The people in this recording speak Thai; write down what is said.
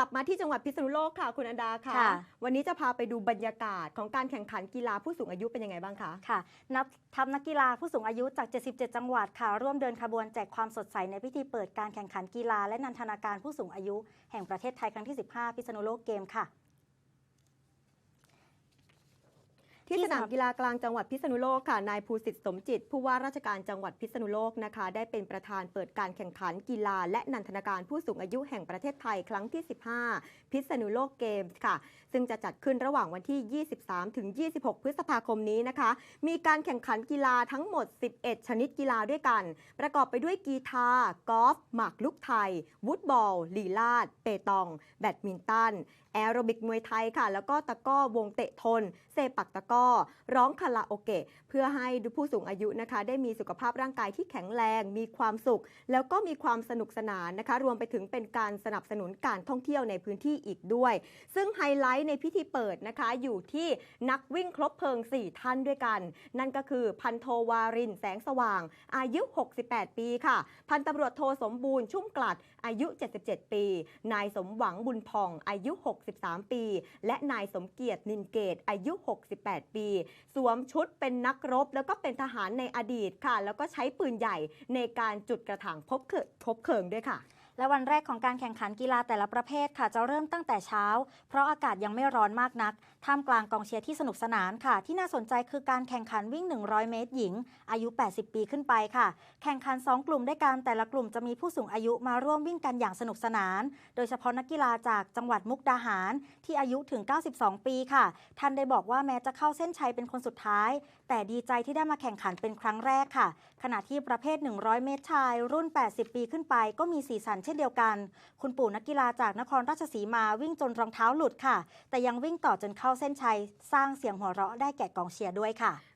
ลับมาที่จังหวัดพิษณุโลกค่ะคุณอันดาค่ะ ค่ะ วันนี้จะพาไปดูบรรยากาศของการแข่งขันกีฬาผู้สูงอายุเป็นยังไงบ้างคะ ค่ะนับทัพนักกีฬาผู้สูงอายุจาก 77 จังหวัดค่ะ ร่วมเดินขบวนแจกความสดใสในพิธีเปิดการแข่งขันกีฬาและนันทนาการผู้สูงอายุ แห่งประเทศไทยครั้งที่ 15 พิษณุโลกเกมค่ะ ที่ที่สนามสนามกีฬากลางจังหวัดพิษณุโลกค่ะ นายภูสิทธิ์สมจิต ผู้ว่าราชการจังหวัดพิษณุโลกนะคะ ได้เป็นประธานเปิดการแข่งขันกีฬา และนันทนาการผู้สูงอายุแห่งประเทศไทยครั้งที่ 15 พิษณุโลกเกมส์ค่ะ ซึ่งจะจัดขึ้นระหว่างวันที่ 23 ถึง 26 พฤษภาคมนี้นะคะ มีการแข่งขันกีฬาทั้งหมด 11 ชนิดกีฬาด้วยกัน ประกอบไปด้วยกีฬากอล์ฟหมากลุกไทยวูดบอลลีลาด เปตอง แบดมินตันแอโรบิกมวยไทยค่ะ แล้วก็ตะกร้อวงเตะทน เซปักตะกร้อร้องคาราโอเกะเพื่อให้ผู้สูงอายุนะคะ ได้มีสุขภาพร่างกายที่แข็งแรง มีความสุข แล้วก็มีความสนุกสนานนะคะ รวมไปถึงเป็นการสนับสนุนการท่องเที่ยวในพื้นที่อีกด้วย ซึ่งไฮไลท์ในพิธีเปิดนะคะ อยู่ที่นักวิ่งครบเพลิง 4 ท่านด้วยกัน นั่นก็คือพันโทวารินแสงสว่าง อายุ 68 ปีค่ะ พันตำรวจโทสมบูรณ์ชุ่มกลัดอายุ 77 ปี นายสมหวังบุญพองอายุ 63 ปี และนายสมเกียรตินินเกตอายุ 68ปี สวมชุดเป็นนักรบ แล้วก็เป็นทหารในอดีตค่ะ แล้วก็ใช้ปืนใหญ่ในการจุดกระถางพบเคิพบเคิงด้วยค่ะ และวันแรกของการแข่งขันกีฬาแต่ละประเภทค่ะ จะเริ่มตั้งแต่เช้า เพราะอากาศยังไม่ร้อนมากนัก ท่ามกลางกองเชียร์ที่สนุกสนานค่ะ ที่น่าสนใจคือการแข่งขันวิ่ง 100 เมตรหญิง อายุ 80 ปีขึ้นไปค่ะ แข่งขัน 2 กลุ่มด้วยกันแต่ละกลุ่มจะมีผู้สูงอายุมาร่วมวิ่งกันอย่างสนุกสนาน โดยเฉพาะนักกีฬาจากจังหวัดมุกดาหาร ที่อายุถึง 92 ปีค่ะ ท่านได้บอกว่าแม้จะเข้าเส้นชัยเป็นคนสุดท้าย แต่ดีใจที่ได้มาแข่งขันเป็นครั้งแรกค่ะ ขณะที่ประเภท 100 เมตรชาย รุ่น 80 ปีขึ้นไป ก็มีสีสันเช่นเดียวกัน คุณปู่นักกีฬาจากนครราชสีมาวิ่งจนรองเท้าหลุดค่ะ แต่ยังวิ่งต่อจนเข้าเส้นชัย สร้างเสียงหัวเราะได้แก่กองเชียร์ด้วยค่ะ